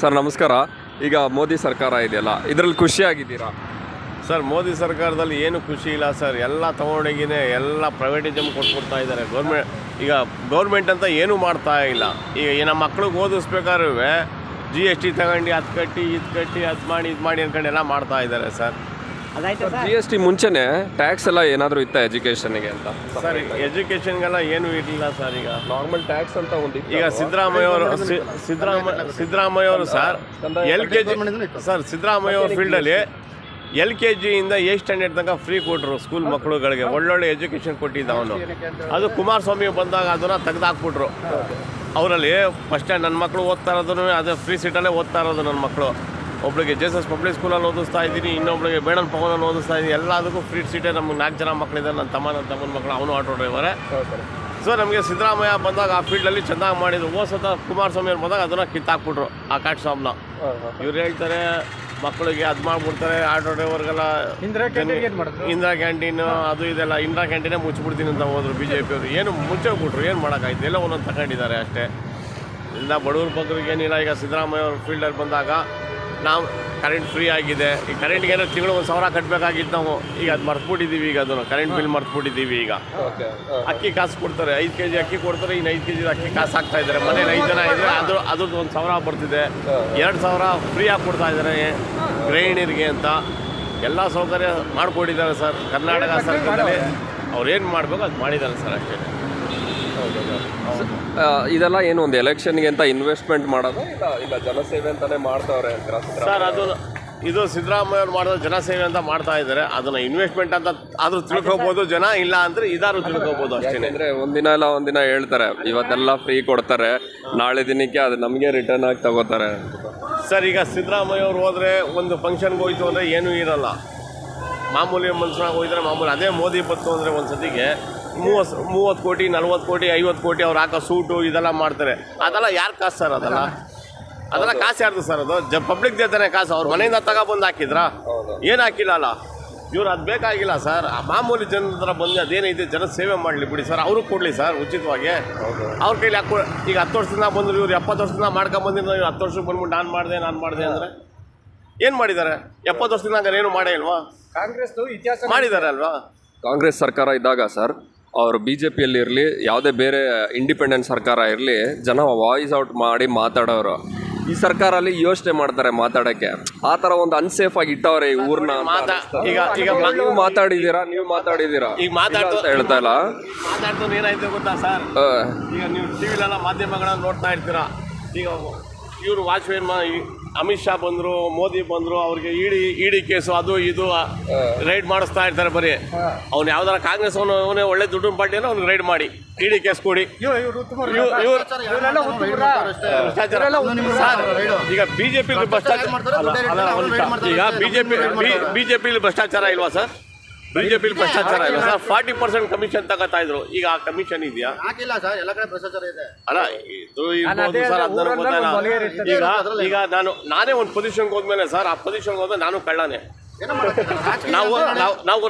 Sir, ನಮಸ್ಕಾರ. ಈಗ ಮೋದಿ ಸರ್ಕಾರ ಇದೆಯಲ್ಲ, ಇದರಲ್ಲಿ ಖುಷಿಯಾಗಿದ್ದೀರಾ ಸರ್, ಮೋದಿ ಸರ್ಕಾರದಲ್ಲಿ ಏನು ಖುಷಿ ಇಲ್ಲ ಸರ್. ಎಲ್ಲ ತಗೊಂಡೋಗಿನೇ ಎಲ್ಲ ಪ್ರೈವೇಟಿಸಮ್ ಕೊಟ್ಬಿಡ್ತಾ ಇದ್ದಾರೆ. ಗೌರ್ಮೆಂಟ್ ಈಗ ಗೌರ್ಮೆಂಟ್ ಅಂತ ಏನೂ ಮಾಡ್ತಾ ಇಲ್ಲ. ಈಗ ನಮ್ಮ ಮಕ್ಳಿಗೆ ಓದಿಸ್ಬೇಕಾದ್ರೂ ಜಿ ಎಸ್ ಟಿ ತಗೊಂಡು ಅದು ಕಟ್ಟಿ, ಇದು ಕಟ್ಟಿ, ಅದು ಮಾಡಿ, ಇದು ಮಾಡಿ ಅಂದ್ಕೊಂಡು ಎಲ್ಲ ಮಾಡ್ತಾ ಇದ್ದಾರೆ ಸರ್. ಜಿ ಎಸ್ ಟಿ ಮುಂಚೆನೆ ಟ್ಯಾಕ್ಸ್ ಎಲ್ಲ ಏನಾದರೂ ಇತ್ತ ಎಜುಕೇಷನ್ಗೆ ಅಂತ? ಸರ್ ಎಜುಕೇಷನ್ಗೆಲ್ಲ ಏನೂ ಇರಲಿಲ್ಲ ಸರ್ ಈಗ. ನಾರ್ಮಲ್ ಟ್ಯಾಕ್ಸ್ ಅಂತ ಒಂದು ಈಗ ಸಿದ್ದರಾಮಯ್ಯ ಅವರು ಸಿದ್ದರಾಮಯ್ಯ ಸಿದ್ದರಾಮಯ್ಯ ಅವರು sir L K G sir Siddaramaiah ಅವ್ರ ಫೀಲ್ಡಲ್ಲಿ ಎಲ್ ಕೆ ಜಿಯಿಂದ ಏಟ್ ಸ್ಟ್ಯಾಂಡರ್ಡ್ ತನಕ ಫ್ರೀ ಕೊಟ್ಟರು ಸ್ಕೂಲ್ ಮಕ್ಕಳುಗಳಿಗೆ ಒಳ್ಳೊಳ್ಳೆ ಎಜುಕೇಷನ್ ಕೊಟ್ಟಿದ್ದ ಅವನು. ಅದು ಕುಮಾರಸ್ವಾಮಿ ಬಂದಾಗ ಅದನ್ನು ತೆಗೆದಾಕ್ಬಿಟ್ರು. ಅವರಲ್ಲಿ ಫಸ್ಟ್ ನನ್ನ ಮಕ್ಕಳು ಓದ್ತಾ ಇರೋದನ್ನು ಅದೇ ಫ್ರೀ ಸೀಟಲ್ಲೇ ಓದ್ತಾ ಇರೋದು ನನ್ನ ಮಕ್ಕಳು ಒಬ್ಳಿಗೆ ಜೆ ಎಸ್ ಎಸ್ ಪಬ್ಲಿಕ್ ಸ್ಕೂಲಲ್ಲಿ ಓದಿಸ್ತಾ ಇದ್ದೀನಿ ಇನ್ನೊಬ್ಬಳಿಗೆ ಬೇಡನ್ ಪವನಲ್ಲಿ ಓದಿಸ್ತಾ ಇದ್ದೀನಿ ಎಲ್ಲದಕ್ಕೂ ಫ್ರೀ ಸೀಟೇ ನಮ್ಗೆ ನಾಲ್ಕು ಜನ ಮಕ್ಕಳಿದ್ದಾರೆ ನನ್ನ ತಮ್ಮ ನನ್ನ ತಮ್ಮನ ಮಕ್ಕಳು ಅವನು ಆಟೋ ಡ್ರೈವರ್ ಸೊ ನಮಗೆ ಸಿದ್ದರಾಮಯ್ಯ ಬಂದಾಗ ಆ ಫೀಲ್ಡಲ್ಲಿ ಚೆನ್ನಾಗಿ ಮಾಡಿದ್ರು. ಹೋದ ಕುಮಾರಸ್ವಾಮಿ ಅವ್ರು ಬಂದಾಗ ಅದನ್ನು ಕಿತ್ತಾಕ್ಬಿಟ್ರು ಆ ಕಾಟ್ ಶಾಪ್ನ ಇವ್ರು ಹೇಳ್ತಾರೆ ಮಕ್ಕಳಿಗೆ ಅದು ಮಾಡ್ಬಿಡ್ತಾರೆ ಆಟೋ ಡ್ರೈವರ್ಗೆಲ್ಲ ಇಂದಿರಾ ಕ್ಯಾಂಟೀನ್ ಅದು ಇದೆಲ್ಲ ಇಂದಿರಾ ಕ್ಯಾಂಟೀನೇ ಮುಚ್ಚಿಬಿಡ್ತೀನಿ ಅಂತ ಹೋದ್ರು ಬಿ ಜೆ ಪಿಯವರು ಏನು ಮುಚ್ಚೋಗ್ಬಿಟ್ರು ಏನು ಮಾಡೋಕ್ಕಾಯ್ತು? ಎಲ್ಲ ಒಂದೊಂದು ತಗೊಂಡಿದ್ದಾರೆ ಅಷ್ಟೇ. ಇಲ್ಲ ಬಡವ್ರ ಬಗ್ಗೆ ಏನಿಲ್ಲ ಈಗ ಸಿದ್ದರಾಮಯ್ಯ ಅವ್ರ ಫೀಲ್ಡಲ್ಲಿ ಬಂದಾಗ ನಾವು ಕರೆಂಟ್ ಫ್ರೀ ಆಗಿದೆ. ಈ ಕರೆಂಟ್ಗೆ ಏನೋ ತಿಂಗಳು ಒಂದು ಸಾವಿರ ಕಟ್ಟಬೇಕಾಗಿತ್ತು ನಾವು. ಈಗ ಅದು ಮರ್ತ್ಬಿಟ್ಟಿದ್ದೀವಿ ಈಗ ಅದನ್ನು. ಕರೆಂಟ್ ಬಿಲ್ ಮರ್ತ್ಬಿಟ್ಟಿದ್ದೀವಿ ಈಗ. ಅಕ್ಕಿ ಕಾಸು ಕೊಡ್ತಾರೆ. ಐದು ಕೆ ಜಿ ಅಕ್ಕಿ ಕೊಡ್ತಾರೆ ಇನ್ನು ಐದು ಕೆ ಜಿ ಅಕ್ಕಿ ಕಾಸು ಹಾಕ್ತಾ ಇದ್ದಾರೆ. ಮನೇಲಿ ಐದು ಜನ ಇದ್ದರೆ ಅದು ಅದ್ರದ್ದು ಒಂದು ಸಾವಿರ ಬರ್ತಿದೆ. ಎರಡು ಸಾವಿರ ಫ್ರೀಯಾಗಿ ಕೊಡ್ತಾ ಇದ್ದಾರೆ. ಗೃಹಿಣಿಯರಿಗೆ ಅಂತ. ಎಲ್ಲ ಸೌಕರ್ಯ ಮಾಡಿಕೊಟ್ಟಿದ್ದಾರೆ ಸರ್. ಕರ್ನಾಟಕ ಸರ್ಕಾರದಲ್ಲಿ. ಅವ್ರು ಏನು ಮಾಡಬೇಕು ಅದು ಮಾಡಿದ್ದಾರೆ ಸರ್ ಅಷ್ಟೇ. ಇದೆಲ್ಲ ಏನು ಒಂದು ಎಲೆಕ್ಷನ್ಗೆ ಅಂತ ಇನ್ವೆಸ್ಟ್ಮೆಂಟ್ ಮಾಡೋದು ಇಲ್ಲ ಇಲ್ಲ ಜನಸೇವೆ ಅಂತಾನೆ ಮಾಡ್ತಾವ್ರೆ ಅಂತೀರಾ ಸರ್ ಅದು ಇದು ಸಿದ್ದರಾಮಯ್ಯ ಅವ್ರು ಮಾಡಿದ ಜನಸೇವೆ ಅಂತ ಮಾಡ್ತಾ ಇದ್ದಾರೆ. ಅದನ್ನ ಇನ್ವೆಸ್ಟ್ಮೆಂಟ್ ಅಂತ ಆದ್ರೂ ತಿಳ್ಕೊಬಹುದು ಜನ ಇಲ್ಲ ಅಂದ್ರೆ ಇದಾರು ತಿಳ್ಕೊಬಹುದು ಅಷ್ಟೇ ಅಂದ್ರೆ ಒಂದಿನ ಇಲ್ಲ ಒಂದಿನ ಹೇಳ್ತಾರೆ ಇವತ್ತೆಲ್ಲ ಫ್ರೀ ಕೊಡ್ತಾರೆ ನಾಳೆ ದಿನಕ್ಕೆ ಅದು ನಮಗೆ ರಿಟರ್ನ್ ಆಗಿ ತಗೋತಾರೆ ಸರ್ ಈಗ ಸಿದ್ದರಾಮಯ್ಯ ಅವ್ರು ಹೋದ್ರೆ ಒಂದು ಫಂಕ್ಷನ್ಗೆ ಹೋಯ್ತು ಅಂದ್ರೆ ಏನೂ ಇರಲ್ಲ. ಮಾಮೂಲಿ ಮನುಷ್ಯನಾಗ ಹೋಗಿದ್ರೆ ಮಾಮೂಲಿ ಅದೇ ಮೋದಿ ಬತ್ತು ಅಂದರೆ ಒಂದು ಸತಿಗೆ ಮೂವತ್ತು ಮೂವತ್ತು ಕೋಟಿ ನಲ್ವತ್ತು ಕೋಟಿ ಐವತ್ತು ಕೋಟಿ ಅವ್ರು ಹಾಕೋ ಸೂಟು ಇದೆಲ್ಲ ಮಾಡ್ತಾರೆ. ಅದೆಲ್ಲ ಯಾರು ಕಾಸು ಸರ್ ಅದೆಲ್ಲ? ಅದೆಲ್ಲ ಕಾಸು ಯಾರ್ದು ಸರ್ ಅದು? ಜ ಪಬ್ಲಿಕ್ ದೇತಾನೆ ಕಾಸು. ಅವ್ರು ಮನೆಯಿಂದ ತಗೊಬಂದು ಹಾಕಿದ್ರ? ಏನು ಹಾಕಿಲ್ಲ ಅಲ್ಲ ಇವ್ರು ಅದು ಬೇಕಾಗಿಲ್ಲ ಸರ್. ಆ ಮಾಮೂಲಿ ಜನರ ಹತ್ರ ಬಂದು ಅದೇನೈತೆ ಜನ ಸೇವೆ ಮಾಡಲಿ ಬಿಡಿ ಸರ್. ಅವರು ಕೊಡಲಿ ಸರ್ ಉಚಿತವಾಗಿ. ಅವ್ರ ಕೈಲಿ ಹಾಕೊ ಈಗ ಹತ್ತು ವರ್ಷದಿಂದ ಬಂದರು ಇವ್ರು ಎಪ್ಪತ್ತು ವರ್ಷದಿಂದ ಮಾಡ್ಕೊಂಡು ಬಂದಿದ್ದು ಇವ್ರು ಹತ್ತು ವರ್ಷಕ್ಕೆ ಬಂದ್ಬಿಟ್ಟು ನಾನು ಮಾಡಿದೆ ನಾನು ಮಾಡಿದೆ ಅಂದರೆ? ಏನು ಮಾಡಿದ್ದಾರೆ ಎಪ್ಪತ್ತು ವರ್ಷದಿಂದ ಹಂಗಾರೆ ಏನು ಮಾಡೇ ಇಲ್ವಾ? ಕಾಂಗ್ರೆಸ್ ಇತಿಹಾಸ ಮಾಡಿದ್ದಾರೆ ಅಲ್ವಾ? ಕಾಂಗ್ರೆಸ್ ಸರ್ಕಾರ ಇದ್ದಾಗ ಸರ್ ಅವರು ಬಿ ಜೆ ಪಿಯಲ್ಲಿ ಇರಲಿ ಯಾವುದೇ ಬೇರೆ ಇಂಡಿಪೆಂಡೆಂಟ್ ಸರ್ಕಾರ ಇರಲಿ ಜನ ವಾಯ್ಸ್ ಔಟ್ ಮಾಡಿ ಮಾತಾಡೋರು. ಈ ಸರ್ಕಾರಲ್ಲಿ ಯೋಚನೆ ಮಾಡ್ತಾರೆ ಮಾತಾಡೋಕ್ಕೆ. ಆ ಥರ ಒಂದು ಅನ್ಸೇಫ್ ಆಗಿ ಇಟ್ಟವ್ರೆ ಈ ಊರ್ನ ಮಾತಾ ಈಗ ಈಗ ನೀವು ಮಾತಾಡಿದ್ದೀರಾ ನೀವು ಮಾತಾಡಿದ್ದೀರಾ ಈಗ ಮಾತಾಡ್ತಾ ಅಂತ ಹೇಳ್ತಾ ಇಲ್ಲ. ಮಾತಾಡ್ತಾರೆ ಏನಾಯ್ತು ಗೊತ್ತಾ ಸರ್? ಈಗ ನೀವು ಟಿ ವಿಲೆಲ್ಲ ಮಾಧ್ಯಮಗಳನ್ನ ನೋಡ್ತಾ ಇರ್ತೀರಾ? ಈಗ ಇವರು ಈ ಅಮಿತ್ ಶಾ ಬಂದರು ಮೋದಿ ಬಂದರು ಅವ್ರಿಗೆ ಇಡಿ ಇಡಿ ಕೇಸು ಅದು ಇದು ರೈಡ್ ಮಾಡಿಸ್ತಾ ಇರ್ತಾರೆ ಬರೀ. ಅವ್ನು ಯಾವ್ದಾರ ಕಾಂಗ್ರೆಸ್ ಅವನು ಅವನೇ ಒಳ್ಳೆ ದುಡ್ಡು ಪಾರ್ಟಿಯನ್ನು ಅವ್ನಿಗೆ ರೈಡ್ ಮಾಡಿ ಇಡಿ ಕೇಸ್ ಕೊಡಿ. ಈಗ ಬಿಜೆಪಿ ಭ್ರಷ್ಟಾಚಾರ. ಈಗ ಬಿಜೆಪಿ ಬಿಜೆಪಿ ಭ್ರಷ್ಟಾಚಾರ ಇಲ್ವಾ ಸರ್? ಬಿಜೆಪಿ ಭ್ರಷ್ಟಾಚಾರ ಇಲ್ಲ. ಸರ್ ಫಾರ್ಟಿ ಪರ್ಸೆಂಟ್ ಕಮಿಷನ್ ತಗೋತಾ ಇದ್ರು ಈಗ ಆ ಕಮಿಷನ್ ಇದೆಯಾ? ಹಾಕಿಲ್ಲ ಸರ್ ಎಲ್ಲ ಕಡೆ ಭ್ರಷ್ಟಾಚಾರ ಇದೆ. ಅಲ್ಲ ಇದು ಇರ್ಬೋದು ಸರ್ ಅದು ಇರ್ತದೆ. ಈಗ ಈಗ ನಾನು ನಾನೇ ಒಂದು ಪೊಸಿಷನ್ಗೆ ಹೋದ್ಮೇಲೆ ಸರ್ ಆ ಪೊಸಿಷನ್ಗೆ ಹೋದ್ರೆ ನಾನು ಕಳ್ಳನೇ. ಏನೋ ನಾವು ನಾವು ನಾವು